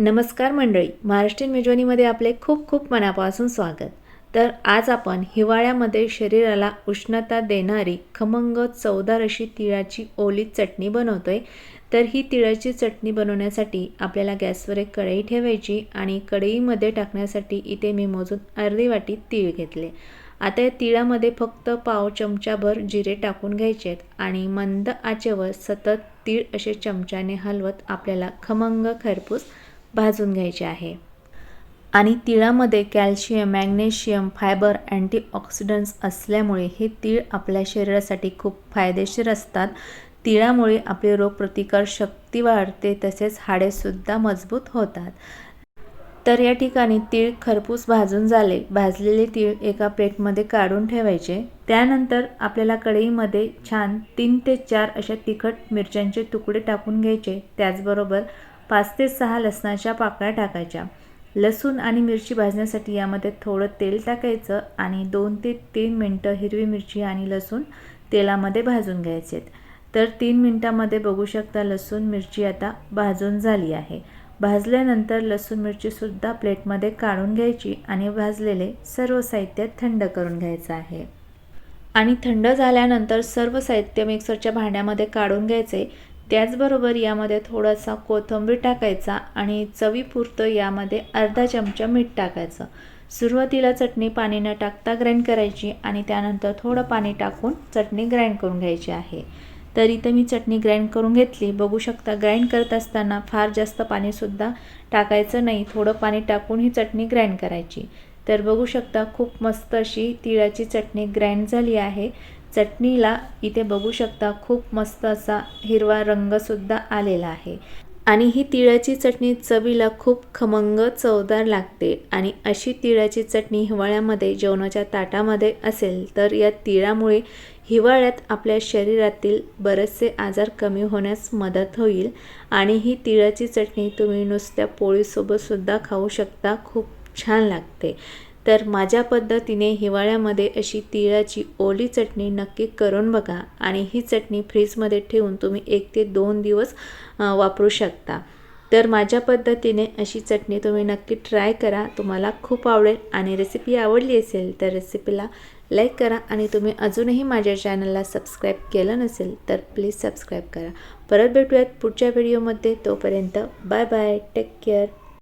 नमस्कार मंडळी महाराष्ट्रीयन मेजवानीमध्ये आपले खूप खूप मनापासून स्वागत. तर आज आपण हिवाळ्यामध्ये शरीराला उष्णता देणारी खमंग चवदार अशी तिळाची ओली चटणी बनवतोय. तर ही तिळाची चटणी बनवण्यासाठी आपल्याला गॅसवर एक कढई ठेवायची आणि कढईमध्ये टाकण्यासाठी इथे मी मोजून अर्धी वाटी तीळ घेतले. आता या तिळामध्ये फक्त पाव चमचाभर जिरे टाकून घ्यायचे आहेत आणि मंद आचेवर सतत तीळ असे चमच्याने हलवत आपल्याला खमंग खरपूस भाजून घ्यायचे आहे. आणि तिळामध्ये कॅल्शियम मॅग्नेशियम फायबर अँटीऑक्सिडंट्स असल्यामुळे हे तीळ आपल्या शरीरासाठी खूप फायदेशीर असतात. तिळामुळे आपली रोगप्रतिकार शक्ती वाढते तसेच हाडेसुद्धा मजबूत होतात. तर या ठिकाणी तीळ खरपूस भाजून झाले. भाजलेले तीळ एका प्लेटमध्ये काढून ठेवायचे. त्यानंतर आपल्याला कढईमध्ये छान तीन ते चार अशा तिखट मिरच्यांचे तुकडे टाकून घ्यायचे. त्याचबरोबर पाच ते सहा लसणाच्या पाकळ्या टाकायच्या. लसूण आणि मिरची भाजण्यासाठी यामध्ये थोडं तेल टाकायचं आणि दोन ते तीन मिनटं हिरवी मिरची आणि लसूण तेलामध्ये भाजून घ्यायचे तर तीन मिनटामध्ये बघू शकता लसूण मिरची आता भाजून झाली आहे. भाजल्यानंतर लसूण मिरचीसुद्धा प्लेटमध्ये काढून घ्यायची आणि भाजलेले सर्व साहित्य थंड करून घ्यायचं आहे. आणि थंड झाल्यानंतर सर्व साहित्य मिक्सरच्या भांड्यामध्ये काढून घ्यायचे. त्याचबरोबर यामध्ये थोडासा कोथिंबीर टाकायचा आणि चवीपुरतं यामध्ये अर्धा चमचा मीठ टाकायचं. सुरुवातीला चटणी पाणी न टाकता ग्राइंड करायची आणि त्यानंतर थोडं पाणी टाकून चटणी ग्राइंड करून घ्यायची आहे. तर इथं मी चटणी ग्राइंड करून घेतली. बघू शकता ग्राइंड करत असताना फार जास्त पाणीसुद्धा टाकायचं नाही. थोडं पाणी टाकून ही चटणी ग्राइंड करायची. तर बघू शकता खूप मस्त अशी तिळाची चटणी ग्राइंड झाली आहे. चटणीला इथे बघू शकता खूप मस्त असा हिरवा रंगसुद्धा आलेला आहे. आणि ही तिळाची चटणी चवीला खूप खमंग चवदार लागते. आणि अशी तिळाची चटणी हिवाळ्यामध्ये जेवणाच्या ताटामध्ये असेल तर या तिळामुळे हिवाळ्यात आपल्या शरीरातील बरेचसे आजार कमी होण्यास मदत होईल. आणि ही तिळाची चटणी तुम्ही नुसत्या पोळीसोबतसुद्धा खाऊ शकता खूप छान लागते. तर माझ्या पद्धतीने हिवाळ्यामध्ये अशी तिळाची ओली चटणी नक्की करून बघा आणि ही चटणी फ्रीजमध्ये ठेवून तुम्ही एक ते दोन दिवस वापरू शकता. तर माझ्या पद्धतीने अशी चटणी तुम्ही नक्की ट्राय करा. तुम्हाला खूप आवडेल आणि रेसिपी आवडली असेल तर रेसिपीला लाईक करा आणि तुम्ही अजूनही माझ्या चॅनलला सबस्क्राईब केलं नसेल तर प्लीज सबस्क्राईब करा. परत भेटूयात पुढच्या व्हिडिओमध्ये तोपर्यंत बाय बाय टेक केअर